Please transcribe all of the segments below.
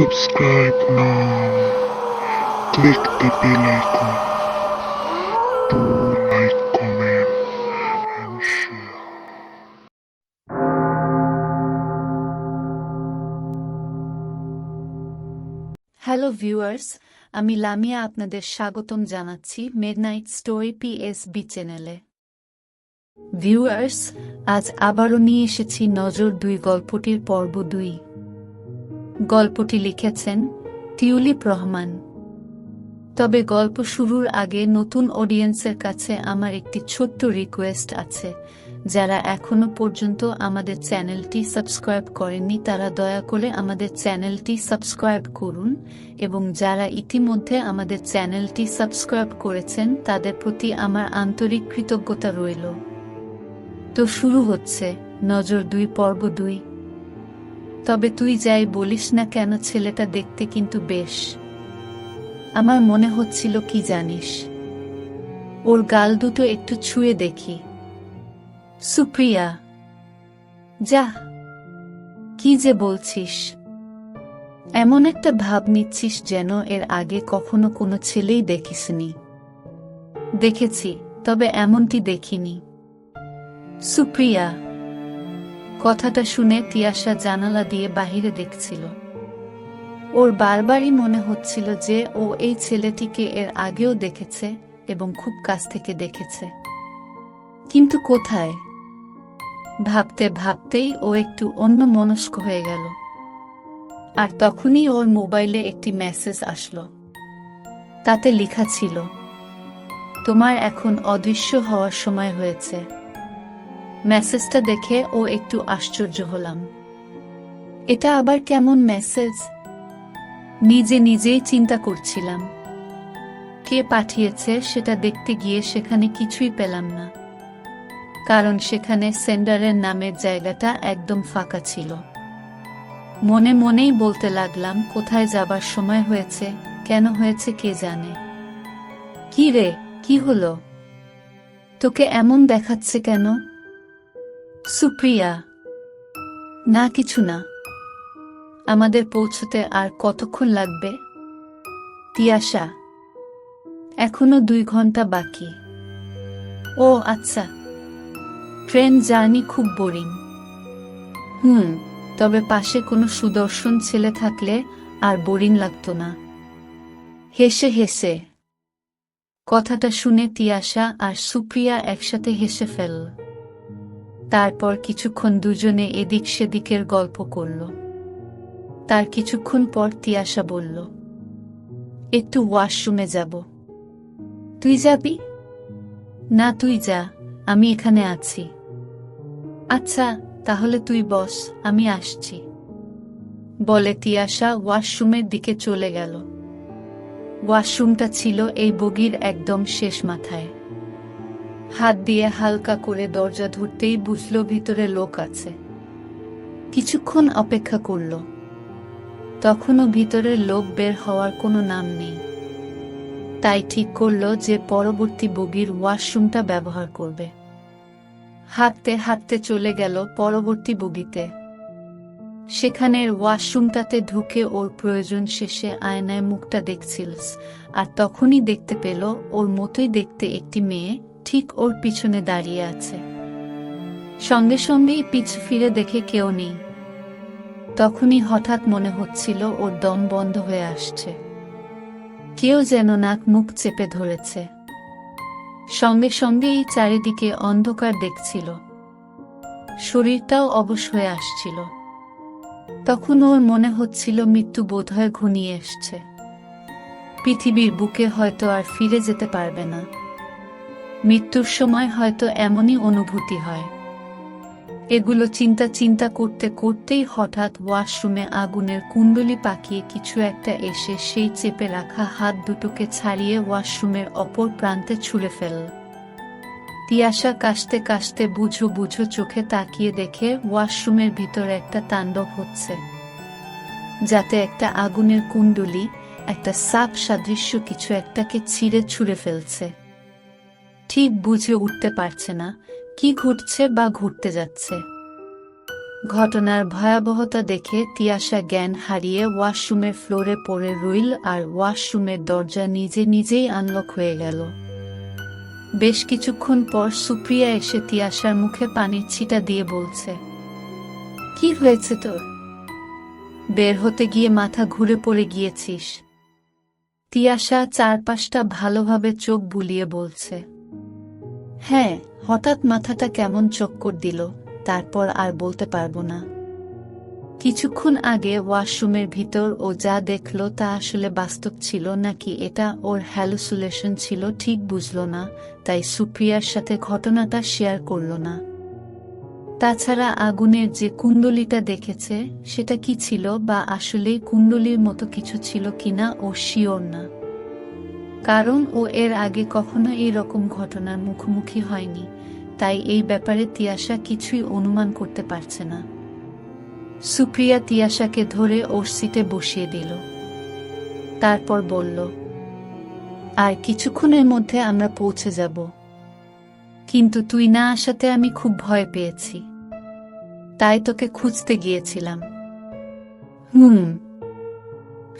Subscribe now. Click the bell icon to like, comment, and share. Hello viewers আমি লামিয়া আপনাদের স্বাগতম জানাচ্ছি midnight story PSB চ্যানেলে viewers আজ আবারও নিয়ে এসেছি নজর দুই গল্পটির পর্ব দুই গল্পটি লিখেছেন টিউলিপ রহমান। তবে গল্প শুরুর আগে নতুন অডিয়েন্সের কাছে আমার একটি ছোট্ট রিকোয়েস্ট আছে। যারা এখনও পর্যন্ত আমাদের চ্যানেলটি সাবস্ক্রাইব করেননি, তারা দয়া করে আমাদের চ্যানেলটি সাবস্ক্রাইব করুন এবং যারা ইতিমধ্যে আমাদের চ্যানেলটি সাবস্ক্রাইব করেছেন, তাদের প্রতি আমার আন্তরিক কৃতজ্ঞতা রইল। তো শুরু হচ্ছে নজর দুই পর্ব দুই। তবে তুই যাই বলিস না কেন ছেলেটা দেখতে কিন্তু বেশ। আমার মনে হচ্ছিল কি জানিস? ওর গাল দুটো একটু ছুঁয়ে দেখি। সুপ্রিয়া, যা, কি যে বলছিস? এমন একটা ভাব নিচ্ছিস যেন এর আগে কখনো কোনো ছেলেই দেখিসনি। দেখেছি, তবে এমনটি দেখিনি। সুপ্রিয়া কথাটা শুনে তিয়াশা জানালা দিয়ে বাহিরে দেখছিল। ওর বারবারই মনে হচ্ছিল যে ও এই ছেলেটিকে এর আগেও দেখেছে এবং খুব কাছ থেকে দেখেছে। কিন্তু কোথায়? ভাবতে ভাবতেই ও একটু অন্য মনস্ক হয়ে গেল। আর তখনই ওর মোবাইলে একটি মেসেজ আসলো। তাতে লেখা ছিল, তোমার এখন অদৃশ্য হওয়ার সময় হয়েছে। মেসেজটা দেখে ও একটু আশ্চর্য হলাম। এটা আবার কেমন মেসেজ? নিজে নিজেই চিন্তা করছিলাম। কে পাঠিয়েছে সেটা দেখতে গিয়ে সেখানে কিছুই পেলাম না। কারণ সেখানে সেন্ডারের নামের জায়গাটা একদম ফাঁকা ছিল। মনে মনেই বলতে লাগলাম, কোথায় যাবার সময় হয়েছে, কেন হয়েছে কে জানে। কি রে, কি হলো? তোকে এমন দেখাচ্ছে কেন? সুপ্রিয়া, না কিছু না। আমাদের পৌঁছতে আর কতক্ষণ লাগবে? তিয়াশা, এখনও দুই ঘণ্টা বাকি। ও আচ্ছা। ট্রেন জার্নি খুব বোরিং। হুম, তবে পাশে কোনো সুদর্শন ছেলে থাকলে আর বোরিং লাগতো না। হেসে হেসে। কথাটা শুনে তিয়াশা আর সুপ্রিয়া একসাথে হেসে ফেল। তারপর কিছুক্ষণ দুজনে এদিক সেদিকের গল্প করল। তার কিছুক্ষণ পর তিয়াশা বলল, একটু ওয়াশরুমে যাব। তুই যাবি? না, তুই যা, আমি এখানে আছি। আচ্ছা তাহলে তুই বস, আমি আসছি। বলে তিয়াশা ওয়াশরুমের দিকে চলে গেল। ওয়াশরুমটা ছিল এই বগির একদম শেষ মাথায়। হাত দিয়ে হালকা করে দরজা ধরতেই বুঝল ভিতরে লোক আছে। কিছুক্ষণ অপেক্ষা করল। তখনও ভিতরের লোক বের হওয়ার কোনো নাম নেই। তাই ঠিক করল যে পরবর্তী বগির ওয়াশরুমটা ব্যবহার করবে। হাঁটতে হাঁটতে চলে গেল পরবর্তী বগিতে। সেখানের ওয়াশরুমটাতে ঢুকে ওর প্রয়োজন শেষে আয়নায় মুখটা দেখছিল, আর তখনই দেখতে পেল ওর মতোই দেখতে একটি মেয়ে ঠিক ওর পিছনে দাঁড়িয়ে আছে। সঙ্গে সঙ্গেই পিছ ফিরে দেখে কেউ নেই। তখনই হঠাৎ মনে হচ্ছিল ওর দম বন্ধ হয়ে আসছে। কেউ যেন নাক মুখ চেপে ধরেছে। সঙ্গে সঙ্গেই চারিদিকে অন্ধকার দেখছিল। শরীরটাও অবশ হয়ে আসছিল। তখন ওর মনে হচ্ছিল মৃত্যু বোধহয় ঘনিয়ে এসছে। পৃথিবীর বুকে হয়তো আর ফিরে যেতে পারবে না। মৃত্যুর সময় হয়তো এমনই অনুভূতি হয়। এগুলো চিন্তা চিন্তা করতে করতেই হঠাৎ ওয়াশরুমে আগুনের কুণ্ডলি পাকিয়ে কিছু একটা এসে সেই চেপে রাখা হাত দুটোকে ছাড়িয়ে ওয়াশরুমের অপর প্রান্তে ছুঁড়ে ফেল। তিয়াশা কাশতে কাশতে বুঝো বুঝো চোখে তাকিয়ে দেখে ওয়াশরুমের ভিতরে একটা তাণ্ডব হচ্ছে। যাতে একটা আগুনের কুণ্ডলি, একটা সাপ সাদৃশ্য কিছু একটাকে ছিঁড়ে ছুঁড়ে ফেলছে। ঠিক বুঝে উঠতে পারছে না কি ঘটছে বা ঘুরতে যাচ্ছে। ঘটনার ভয়াবহতা দেখে তিয়াশা জ্ঞান হারিয়ে ওয়াশরুমের ফ্লোরে পড়ে রইল আর ওয়াশরুমের দরজা নিজে নিজেই আনলক হয়ে গেল। বেশ কিছুক্ষণ পর সুপ্রিয়া এসে তিয়াশার মুখে পানির ছিটা দিয়ে বলছে, কি হয়েছে তোর? বের হতে গিয়ে মাথা ঘুরে পড়ে গিয়েছিস। তিয়াশা চারপাশটা ভালোভাবে চোখ বুলিয়ে বলছে হ্যাঁ হঠাৎ মাথাটা কেমন চক্কর দিল, তারপর আর বলতে পারব না। কিছুক্ষণ আগে ওয়াশরুমের ভিতর ও যা দেখল তা আসলে বাস্তব ছিল নাকি এটা ওর হ্যালুসুলেশন ছিল ঠিক বুঝলো না, তাই সুপ্রিয়ার সাথে ঘটনাটা শেয়ার করল না। তাছাড়া আগুনের যে কুণ্ডলিটা দেখেছে, সেটা কি ছিল বা আসলেই কুণ্ডলির মতো কিছু ছিল কিনা ও শিওর না। কারণ ও এর আগে কখনো এই রকম ঘটনার মুখোমুখি হয়নি, তাই এই ব্যাপারে তিয়াশা কিছুই অনুমান করতে পারছে না। সুপ্রিয়া তিয়াশাকে ধরে ওর সিটে বসিয়ে দিল। তারপর বলল, আর কিছুক্ষণের মধ্যে আমরা পৌঁছে যাব। কিন্তু তুই না আসাতে আমি খুব ভয় পেয়েছি। তাই তোকে খুঁজতে গিয়েছিলাম। হুম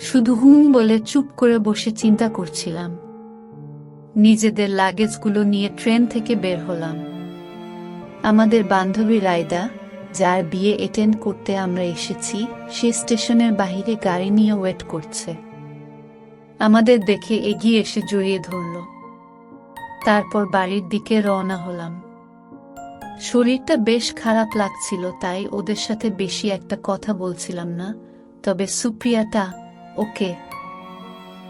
শুধু হুম বলে চুপ করে বসে চিন্তা করছিলাম। নিজেদের লাগেজগুলো নিয়ে ট্রেন থেকে বের হলাম। আমাদের বান্ধবী রায়দা, যার বিয়ে অ্যাটেন্ড করতে আমরা এসেছি, সে স্টেশনের বাহিরে গাড়ি নিয়ে ওয়েট করছে। আমাদের দেখে এগিয়ে এসে জড়িয়ে ধরল। তারপর বাড়ির দিকে রওনা হলাম। শরীরটা বেশ খারাপ লাগছিল, তাই ওদের সাথে বেশি একটা কথা বলছিলাম না, তবে সুপ্রিয়াটা ওকে।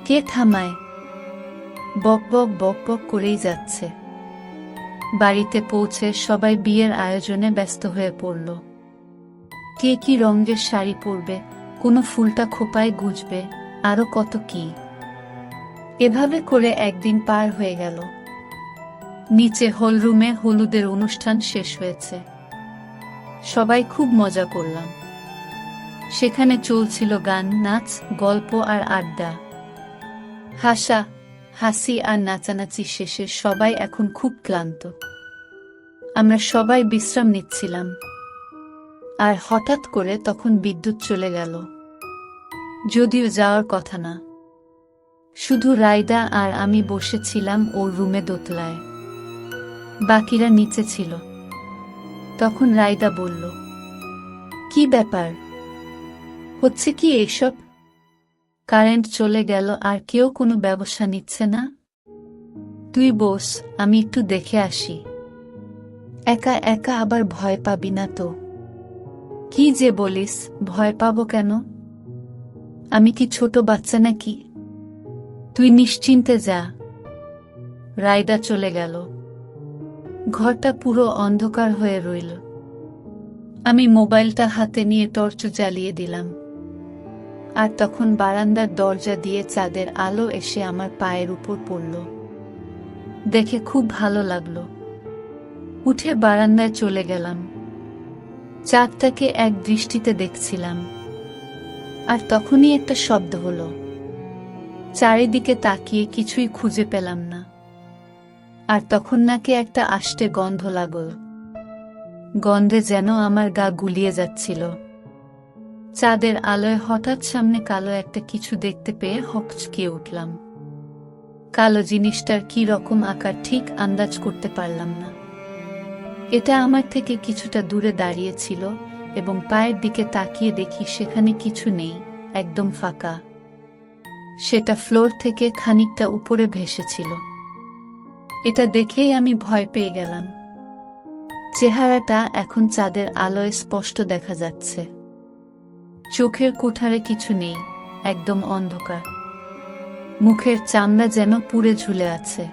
কে থামায়? বক বক বক বক করেই যাচ্ছে। বাড়িতে পৌঁছে সবাই বিয়ের আয়োজনে ব্যস্ত হয়ে পড়ল। কে কি রঙের শাড়ি পরবে, কোনো ফুলটা খোপায় গুজবে, আরও কত কি? এভাবে করে একদিন পার হয়ে গেল। নিচে হলরুমে হলুদের অনুষ্ঠান শেষ হয়েছে। সবাই খুব মজা করলাম। সেখানে চলছিল গান, নাচ, গল্প আর আড্ডা। হাসা, হাসি আর নাচানাচি শেষে সবাই এখন খুব ক্লান্ত। আমরা সবাই বিশ্রাম নিচ্ছিলাম। আর হঠাৎ করে তখন বিদ্যুৎ চলে গেল। যদিও যাওয়ার কথা না। শুধু রায়দা আর আমি বসেছিলাম ওর রুমে দোতলায়। বাকিরা নিচে ছিল। তখন রায়দা বলল, কি ব্যাপার? হচ্ছে কি এইসব? কারেন্ট চলে গেল, আর কেউ কোনো ব্যবসা নিচ্ছে না? তুই বস, আমি একটু দেখে আসি। একা একা আবার ভয় পাবি না তো। কি যে বলিস, ভয় পাবো কেন? আমি কি ছোট বাচ্চা নাকি? তুই নিশ্চিন্তে যা। রায়দা চলে গেল। ঘরটা পুরো অন্ধকার হয়ে রইল। আমি মোবাইলটা হাতে নিয়ে টর্চ জ্বালিয়ে দিলাম। আর তখন বারান্দার দরজা দিয়ে চাঁদের আলো এসে আমার পায়ের উপর পড়ল। দেখে খুব ভালো লাগল। উঠে বারান্দায় চলে গেলাম। চাঁদটাকে এক দৃষ্টিতে দেখছিলাম। আর তখনই একটা শব্দ হলো। চারিদিকে তাকিয়ে কিছুই খুঁজে পেলাম না। আর তখন নাকি একটা আষ্টে গন্ধ লাগল। গন্ধে যেন আমার গা গুলিয়ে যাচ্ছিল। চাঁদের আলোয় হঠাৎ সামনে কালো একটা কিছু দেখতে পেয়ে হকচকিয়ে উঠলাম। কালো জিনিসটার কি রকম আকার ঠিক আন্দাজ করতে পারলাম না। এটা আমার থেকে কিছুটা দূরে দাঁড়িয়েছিল এবং পায়ের দিকে তাকিয়ে দেখি সেখানে কিছু নেই, একদম ফাঁকা। সেটা ফ্লোর থেকে খানিকটা উপরে ভেসেছিল। এটা দেখেই আমি ভয় পেয়ে গেলাম। চেহারাটা এখন চাঁদের আলোয় স্পষ্ট দেখা যাচ্ছে। চোখের কোঠারে কিছু নেই, একদম অন্ধকার। মুখের চামড়া যেন পুড়ে ঝুলে আছে।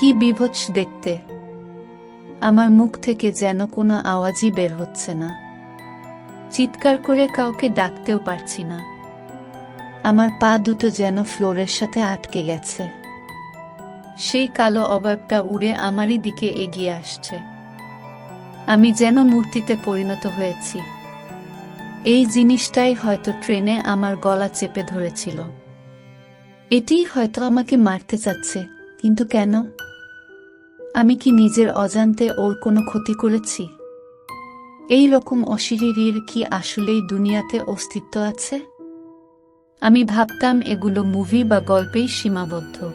কি বিভৎস দেখতে। আমার মুখ থেকে যেন কোনো আওয়াজই বের হচ্ছে না। চিৎকার করে কাউকে ডাকতেও পারছি না। আমার পা দুটো যেন ফ্লোরের সাথে আটকে গেছে। সেই কালো অবয়বটা উড়ে আমারই দিকে এগিয়ে আসছে। আমি যেন মূর্তিতে পরিণত হয়েছি। এই জিনিসটাই হয়তো ট্রেনে আমার গলা চেপে ধরেছিল। এটিই হয়তো আমাকে মারতে চাচ্ছে, কিন্তু কেন? আমি কি নিজের অজান্তে ওর কোনো ক্ষতি করেছি? এই রকম অশরীরীর কি আসলেই দুনিয়াতে অস্তিত্ব আছে? আমি ভাবতাম এগুলো মুভি বা গল্পেই সীমাবদ্ধ।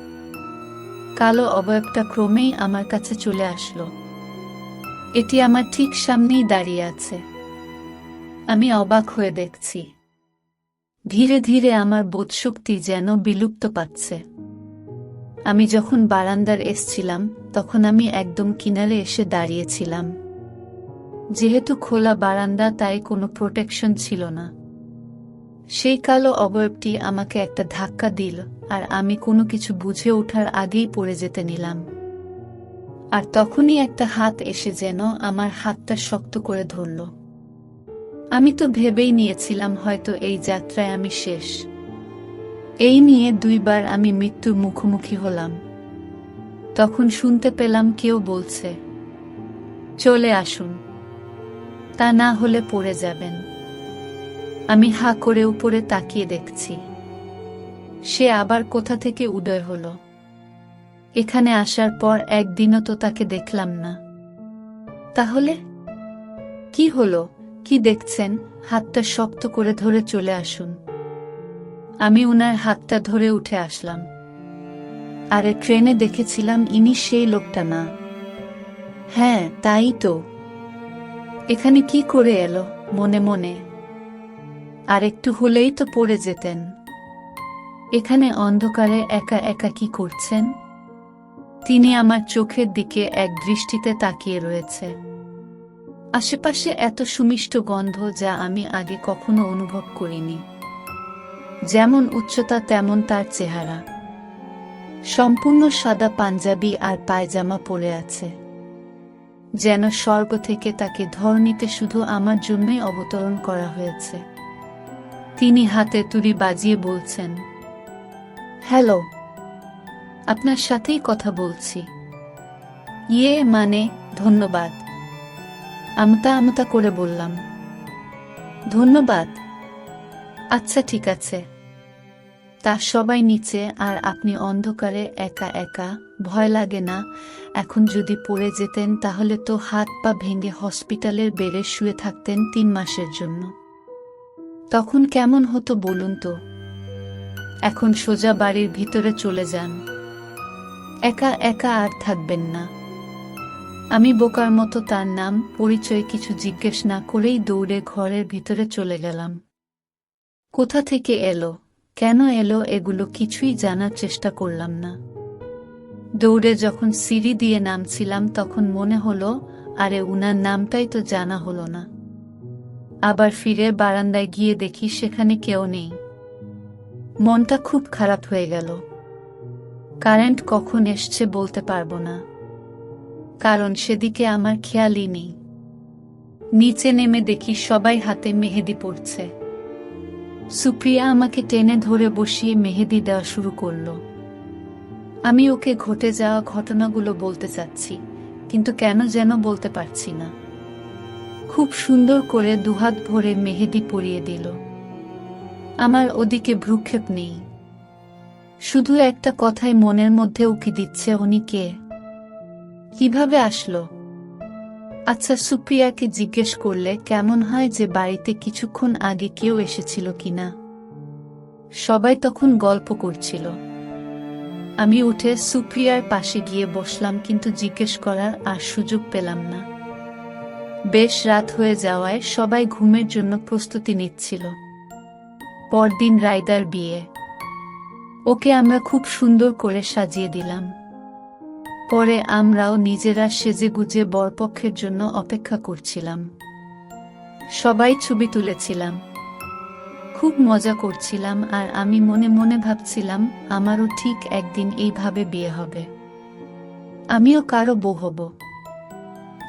কালো অবয়বটা ক্রমেই আমার কাছে চলে আসলো। এটি আমার ঠিক সামনেই দাঁড়িয়ে আছে। আমি অবাক হয়ে দেখছি। ধীরে ধীরে আমার বোধশক্তি যেন বিলুপ্ত পাচ্ছে। আমি যখন বারান্দার এসছিলাম, তখন আমি একদম কিনারে এসে দাঁড়িয়েছিলাম। যেহেতু খোলা বারান্দা, তাই কোনো প্রোটেকশন ছিল না। সেই কালো অবয়বটি আমাকে একটা ধাক্কা দিল, আর আমি কোনো কিছু বুঝে ওঠার আগেই পড়ে যেতে নিলাম। আর তখনই একটা হাত এসে যেন আমার হাতটা শক্ত করে ধরল। আমি তো ভেবেই নিয়েছিলাম হয়তো এই যাত্রায় আমি শেষ। এই নিয়ে দুইবার আমি মৃত্যুর মুখোমুখি হলাম। তখন শুনতে পেলাম কেউ বলছে, চলে আসুন। তা না হলে পড়ে যাবেন। আমি হা করে উপরে তাকিয়ে দেখছি। সে আবার কোথা থেকে উদয় হলো? এখানে আসার পর একদিনও তো তাকে দেখলাম না। তাহলে? কি হলো? কি দেখছেন? হাতটা শক্ত করে ধরে চলে আসুন। আমি উনার হাতটা ধরে উঠে আসলাম। আরে ট্রেনে দেখেছিলাম ইনি সেই লোকটা না। হ্যাঁ তাই তো। এখানে কি করে এলো, মনে মনে? আর একটু হলেই তো পড়ে যেতেন। এখানে অন্ধকারে একা একা কি করছেন? তিনি আমার চোখের দিকে এক দৃষ্টিতে তাকিয়ে রয়েছে। আশেপাশে এত সুমিষ্ট গন্ধ যা আমি আগে কখনো অনুভব করিনি। যেমন উচ্চতা, তেমন তার চেহারা। সম্পূর্ণ সাদা পাঞ্জাবি আর পায়জামা পরে আছে। যেন স্বর্গ থেকে তাকে ধরনীতে শুধু আমার জন্যই অবতরণ করা হয়েছে। তিনি হাতে তুড়ি বাজিয়ে বলছেন, হ্যালো, আপনার সাথেই কথা বলছি। ইয়ে মানে ধন্যবাদ। আমতা আমতা করে বললাম, ধন্যবাদ। আচ্ছা ঠিক আছে। তা সবাই নিচে আর আপনি অন্ধকারে একা একা, ভয় লাগে না। এখন যদি পড়ে যেতেন তাহলে তো হাত পা ভেঙে হসপিটালের বেড়ে শুয়ে থাকতেন তিন মাসের জন্য। তখন কেমন হতো বলুন তো? এখন সোজা বাড়ির ভিতরে চলে যান। একা একা আর থাকবেন না। আমি বোকার মতো তার নাম, পরিচয় কিছু জিজ্ঞেস না করেই দৌড়ে ঘরের ভিতরে চলে গেলাম। কোথা থেকে এলো? কেন এলো? এগুলো কিছুই জানার চেষ্টা করলাম না। দৌড়ে যখন সিঁড়ি দিয়ে নামছিলাম, তখন মনে হলো, আরে উনার নামটাই তো জানা হলো না। আবার ফিরে বারান্দায় গিয়ে দেখি সেখানে কেউ নেই। মনটা খুব খারাপ হয়ে গেল। কারেন্ট কখন এসছে বলতে পারব না। কারণ সেদিকে আমার খেয়ালই নেই। নিচে নেমে দেখি সবাই হাতে মেহেদি পড়ছে সুপ্রিয়া আমাকে টেনে ধরে বসিয়ে মেহেদি দেওয়া শুরু করল। আমি ওকে ঘটে যাওয়া ঘটনাগুলো বলতে চাচ্ছি, কিন্তু কেন যেন বলতে পারছি না। খুব সুন্দর করে দুহাত ভরে মেহেদি পরিয়ে দিল। আমার ওদিকে ভ্রুক্ষেপ নেই। শুধু একটা কথাই মনের মধ্যে উকি দিচ্ছে উনি কে? কীভাবে আসলো? আচ্ছা সুপ্রিয়াকে জিজ্ঞেস করলে কেমন হয় যে বাড়িতে কিছুক্ষণ আগে কেউ এসেছিল কিনা? সবাই তখন গল্প করছিল। আমি উঠে সুপ্রিয়ার পাশে গিয়ে বসলাম কিন্তু জিজ্ঞেস করার আর সুযোগ পেলাম না। বেশ রাত হয়ে যাওয়ায় সবাই ঘুমের জন্য প্রস্তুতি নিচ্ছিল। পরদিন রায়দার বিয়ে। ওকে আমরা খুব সুন্দর করে সাজিয়ে দিলাম। পরে আমরাও নিজেরা সেজেগুজে বরপক্ষের জন্য অপেক্ষা করছিলাম। সবাই ছবি তুলেছিলাম। খুব মজা করছিলাম আর আমি মনে মনে ভাবছিলাম, আমারও ঠিক একদিন এইভাবে বিয়ে হবে। আমিও কারও বউ হব।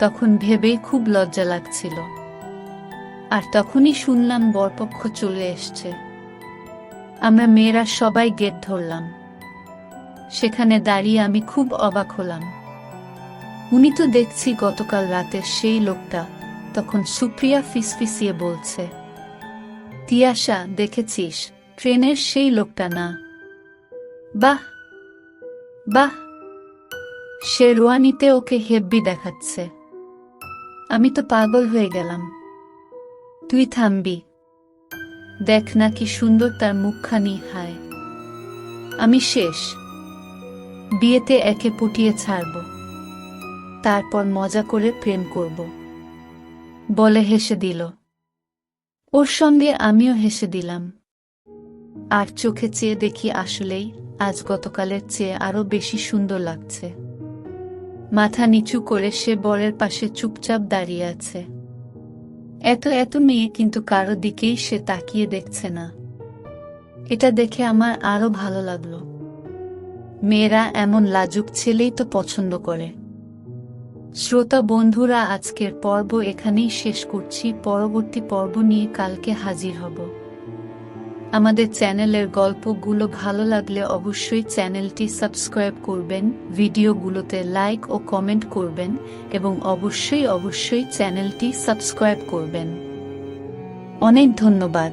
তখন ভেবেই খুব লজ্জা লাগছিল। আর তখনই শুনলাম বরপক্ষ চলে এসছে। আমরা মেয়েরা সবাই গেট ধরলাম। সেখানে দাঁড়িয়ে আমি খুব অবাক হলাম। উনি তো দেখছি গতকাল রাতের সেই লোকটা, তখন সুপ্রিয়া ফিসফিসিয়ে বলছে, তিয়াশা, দেখেছিস? ট্রেনের সেই লোকটা না? বাহ! বাহ! সে রোয়ানিতে ওকে হেব্বি দেখাচ্ছে। আমি তো পাগল হয়ে গেলাম। তুই থামবি। দেখ না কি সুন্দর তার মুখখানি হায়। আমি শেষ। বিয়েতে একে পুটিয়ে ছাড়ব। তারপর মজা করে প্রেম করব। বলে হেসে দিল। ওর সঙ্গে আমিও হেসে দিলাম। আর চোখে চেয়ে দেখি আসলেই আজ গতকালের চেয়ে আরও বেশি সুন্দর লাগছে। মাথা নিচু করে সে বরের পাশে চুপচাপ দাঁড়িয়ে আছে। এত এত মেয়ে কিন্তু কারও দিকেই সে তাকিয়ে দেখছে না। এটা দেখে আমার আরও ভালো লাগল। মেয়েরা এমন লাজুক ছেলেই তো পছন্দ করে। শ্রোতা বন্ধুরা, আজকের পর্ব এখানেই শেষ করছি। পরবর্তী পর্ব নিয়ে কালকে হাজির হব। আমাদের চ্যানেলের গল্পগুলো ভালো লাগলে অবশ্যই চ্যানেলটি সাবস্ক্রাইব করবেন, ভিডিওগুলোতে লাইক ও কমেন্ট করবেন এবং অবশ্যই অবশ্যই চ্যানেলটি সাবস্ক্রাইব করবেন। অনেক ধন্যবাদ।